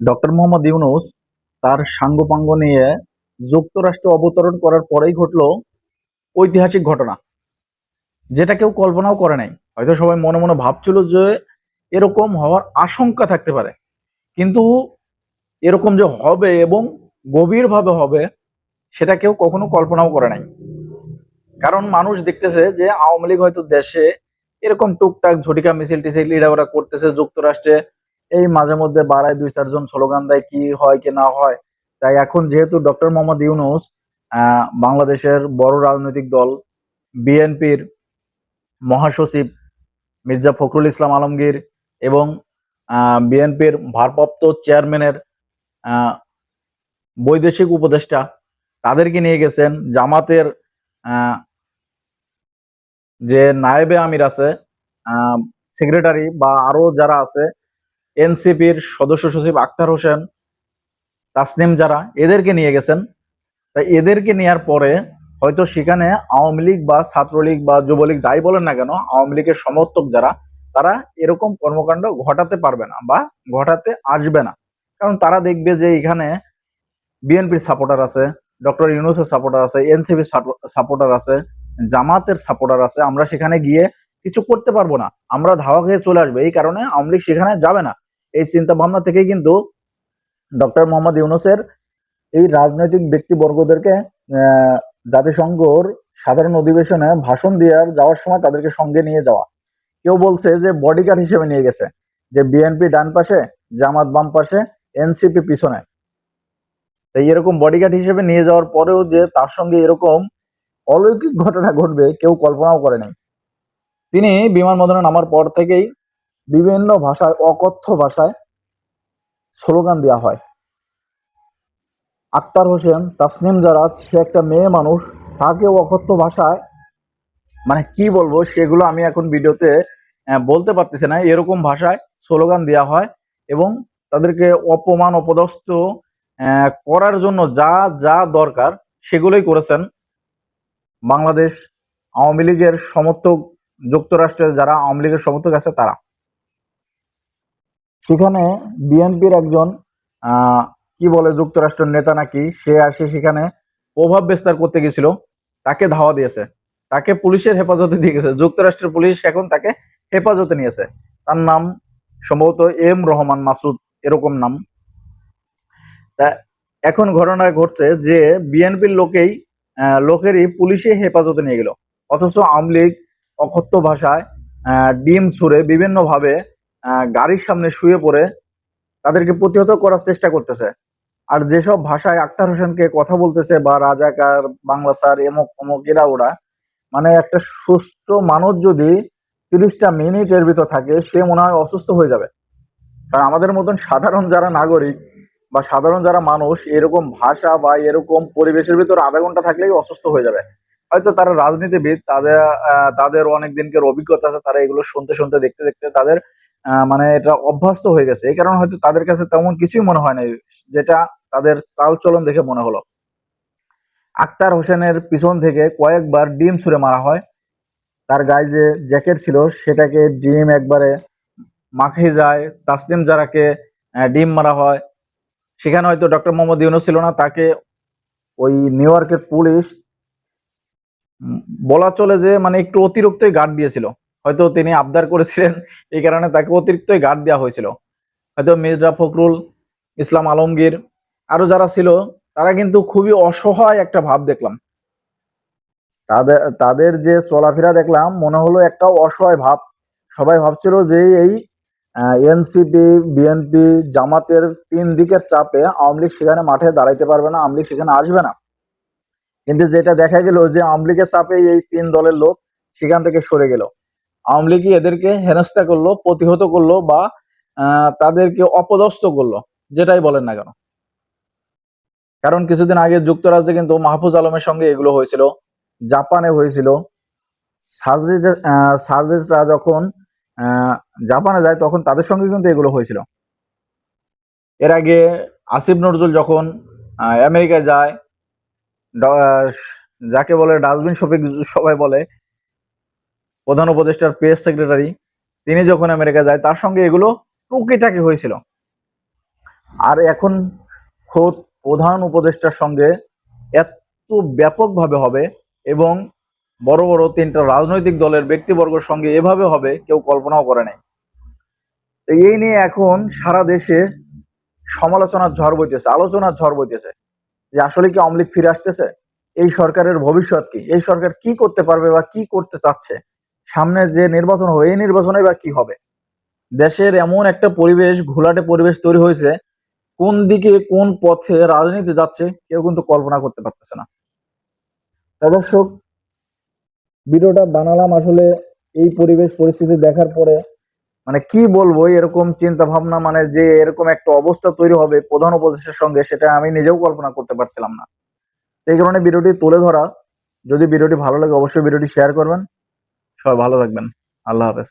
Doctor Mohammad Yunus তার সাঙ্গপাঙ্গ নিয়ে যুক্তরাষ্ট্র অবতরণ করার পরেই ঘটলো ঐতিহাসিক ঘটনা, যেটা কেউ কল্পনাও করে নাই। হয়তো সবাই মনে মনে ভাবছিল যে এরকম হওয়ার আশঙ্কা থাকতে পারে। কিন্তু এরকম যে হবে এবং গভীরভাবে হবে, সেটা কেউ কখনো কল্পনাও করে নাই। কারণ মানুষ দেখতেছে যে আওয়ামী লীগ হয়তো দেশে এরকম টুকটাক ঝটিকা মিছিল টিছিল এরা ওরা করতেছে যুক্তরাষ্ট্রে এই মাঝে মধ্যে বাড়ায় দুই চারজন স্লোগান দেয় কি হয় কি না হয়। তাই এখন যেহেতু ডক্টর মোহাম্মদ ইউনুস বাংলাদেশের বড় রাজনৈতিক দল, বিএনপির মহাসচিব মির্জা ফখরুল ইসলাম আলমগীর এবং বিএনপির ভারপ্রাপ্ত চেয়ারম্যানের বৈদেশিক উপদেষ্টা, তাদেরকে নিয়ে গেছেন জামাতের যে নায়েবে আমির আছে সেক্রেটারি বা আরও যারা আছে এনসিপির সদস্য সচিব আক্তার হোসেন, তাসনিম যারা, এদেরকে নিয়ে গেছেন। তাই এদেরকে নেওয়ার পরে হয়তো সেখানে আওয়ামী লীগ বা ছাত্রলীগ বা যুবলীগ যাই বলেন না কেন, আওয়ামী লীগের সমর্থক যারা, তারা এরকম কর্মকাণ্ড ঘটাতে পারবে না বা ঘটাতে আসবে না। কারণ তারা দেখবে যে এখানে বিএনপির সাপোর্টার আছে, ডক্টর ইউনুসের সাপোর্টার আছে এনসিপির সাপোর্টার আছে, জামাতের সাপোর্টার আছে, আমরা সেখানে গিয়ে কিছু করতে পারব না। আমরা ধাওয়া খেয়ে চলে আসবে। এই কারণে আওয়ামী লীগ সেখানে যাবে না। এই চিন্তা ভাবনা থেকে কিন্তু ডক্টর মোহাম্মদ ইউনুসের এই রাজনৈতিক ব্যক্তিবর্গদেরকে জাতিসংঘর সাধারণ অধিবেশনে ভাষণ দেওয়ার, যাওয়ার সময় তাদেরকে সঙ্গে নিয়ে যাওয়া। কেউ বলছে যে বডিগার্ড হিসেবে নিয়ে গেছে, যে বিএনপি ডান পাশে, জামাত বাম পাশে এনসিপি পিছনে। তাই এরকম বডিগার্ড হিসেবে নিয়ে যাওয়ার পরেও যে তার সঙ্গে এরকম অলৌকিক ঘটনা ঘটবে, কেউ কল্পনাও করে নাই। তিনি বিমানবন্দরে নামার পর থেকেই বিভিন্ন ভাষায়, অকথ্য ভাষায় স্লোগান দেওয়া হয়। আক্তার হোসেন তাসনিম জারাত, সে একটা মেয়ে মানুষ, তাকেও অকথ্য ভাষায় মানে কি বলব সেগুলো আমি এখন ভিডিওতে বলতে পারতেছি না। এরকম ভাষায় স্লোগান দেওয়া হয় এবং তাদেরকে অপমান, অপদস্থ করার জন্য যা যা দরকার সেগুলোই করেছেন বাংলাদেশ আওয়ামী লীগের সমর্থক, যুক্তরাষ্ট্রের যারা আওয়ামী লীগের সমর্থক আছে তারা। সেখানে বিএনপির একজন কি বলে যুক্তরাষ্ট্রের নেতা নাকি, সে আসে সেখানে প্রভাব বিস্তার করতে গেছিল। তাকে ধাওয়া দিয়েছে। তাকে পুলিশের হেফাজতে দিয়ে গেছে। যুক্তরাষ্ট্রের পুলিশ এখন তাকে হেফাজতে নিয়েছে। তার নাম সম্ভবত এম রহমান মাসুদ, এরকম নাম। এখন ঘটনা ঘটছে যে বিএনপির লোকেই লোকেরই পুলিশে হেফাজতে নিয়ে গেল। অথচ আওয়ামী লীগ অকথ্য ভাষায় ডিম ছুড়ে বিভিন্ন ভাবে গাড়ির সামনে শুয়ে পড়ে তাদেরকে প্রতিহত করার চেষ্টা করতেছে। আর যেসব ভাষায় আক্তার হোসেনকে কথা বলতেছে বা রাজাকার, বাংলা স্যার, এমক, অমক, এরা ওরা মানে একটা সুস্থ মানুষ যদি তিরিশটা মিনিট এর ভিতর থাকে, সে মনে হয় অসুস্থ হয়ে যাবে। কারণ আমাদের মতন সাধারণ যারা নাগরিক বা সাধারণ যারা মানুষ, এরকম ভাষা বা এরকম পরিবেশের ভিতর আধা ঘণ্টা থাকলেই অসুস্থ হয়ে যাবে। হয়তো তারা রাজনীতিবিদ, তাদের তাদের অনেক দিনকার অভিজ্ঞতা আছে, তারা এগুলো শুনতে শুনতে, দেখতে দেখতে তাদের মানে এটা অভ্যস্ত হয়ে গেছে। এই কারণে হয়তো তাদের কাছে তেমন কিছুই মনে হয় না যেটা তাদের চাল চলন দেখে মনে হলো। আক্তার হোসেনের পিছন থেকে কয়েকবার ডিম ছুঁড়ে মারা হয়। তার গায়ে যে জ্যাকেট ছিল, সেটাকে ডিম একবারে মাখে যায়। তাসলিম জারাকে ডিম মারা হয়। সেখানে হয়তো ডক্টর মোহাম্মদ ইউনুস ছিল না, তাকে ওই নিউ ইয়র্কের পুলিশ বলা চলে যে মানে একটু অতিরিক্তই গার্ড দিয়েছিল। হয়তো তিনি আবদার করেছিলেন, এই কারণে তাকে অতিরিক্তই গার্ড দেওয়া হয়েছিল। হয়তো মির্জা ফখরুল, ইসলাম আলমগীর, আরও যারা ছিল, তারা কিন্তু খুবই অসহায় একটা ভাব দেখলাম। তাদের তাদের যে চলাফেরা দেখলাম, মনে হলো একটা অসহায় ভাব। সবাই ভাবছিল যে এই এনসিপি বিএনপি জামাতের তিন দিকের চাপে আওয়ামী লীগ সেখানে মাঠে দাঁড়াইতে পারবে না, আওয়ামী লীগ সেখানে আসবে না। কিন্তু যেটা দেখা গেল যে আওয়ামী চাপে এই তিন দলের লোক সেখান থেকে সরে গেল। আওয়ামী এদেরকে হেনস্থা করল, প্রতিহত করল বা তাদেরকে অপদস্থ করল, যেটাই বলেন না কেন। কারণ কিছুদিন আগে যুক্তরাজ্যে কিন্তু মাহফুজ আলমের সঙ্গে এগুলো হয়েছিল, জাপানে হয়েছিল। সার্জিসরা যখন জাপানে যায় তখন তাদের সঙ্গে কিন্তু এগুলো হয়েছিল। এর আগে আসিফ নজরুল যখন আমেরিকায় যায় যাকে বলে ডাস্টবিন শফিক সবাই বলে, প্রধান উপদেষ্টার প্রেস সেক্রেটারি, তিনি যখন আমেরিকা যায়, তার সঙ্গে এগুলো টুকিটাকি হয়েছিল। আর এখন খোদ প্রধান উপদেষ্টার সঙ্গে এত ব্যাপকভাবে হবে এবং বড় বড় তিনটা রাজনৈতিক দলের ব্যক্তিবর্গের সঙ্গে এভাবে হবে, কেউ কল্পনাও করে নাই। এই নিয়ে এখন সারা দেশে সমালোচনার ঝড় বইতেছে, আলোচনার ঝড় বইতেছে। যে আসলে কি আওয়ামী ফিরে আসতেছে? এই সরকারের ভবিষ্যৎ কি? এই সরকার কি করতে পারবে বা কি করতে চাচ্ছে? সামনে যে নির্বাচন হবে, এই নির্বাচনে বা কি হবে? দেশের এমন একটা পরিবেশ, ঘোলাটে পরিবেশ তৈরি হয়েছে, কোন দিকে কোন পথে রাজনীতি যাচ্ছে, কেউ কিন্তু কল্পনা করতে পারতেছে না। দর্শক, ভিডিওটা বানালাম আসলে এই পরিবেশ, পরিস্থিতি দেখার পরে মানে কি বলব, এরকম চিন্তা ভাবনা মানে যে এরকম একটা অবস্থা তৈরি হবে প্রধান উপদেশের সঙ্গে, সেটা আমি নিজেও কল্পনা করতে পারছিলাম না। এই কারণে ভিডিওটি তুলে ধরা। যদি ভিডিওটি ভালো লাগে, অবশ্যই ভিডিওটি শেয়ার করবেন। সবাই ভালো থাকবেন। আল্লাহ হাফেজ।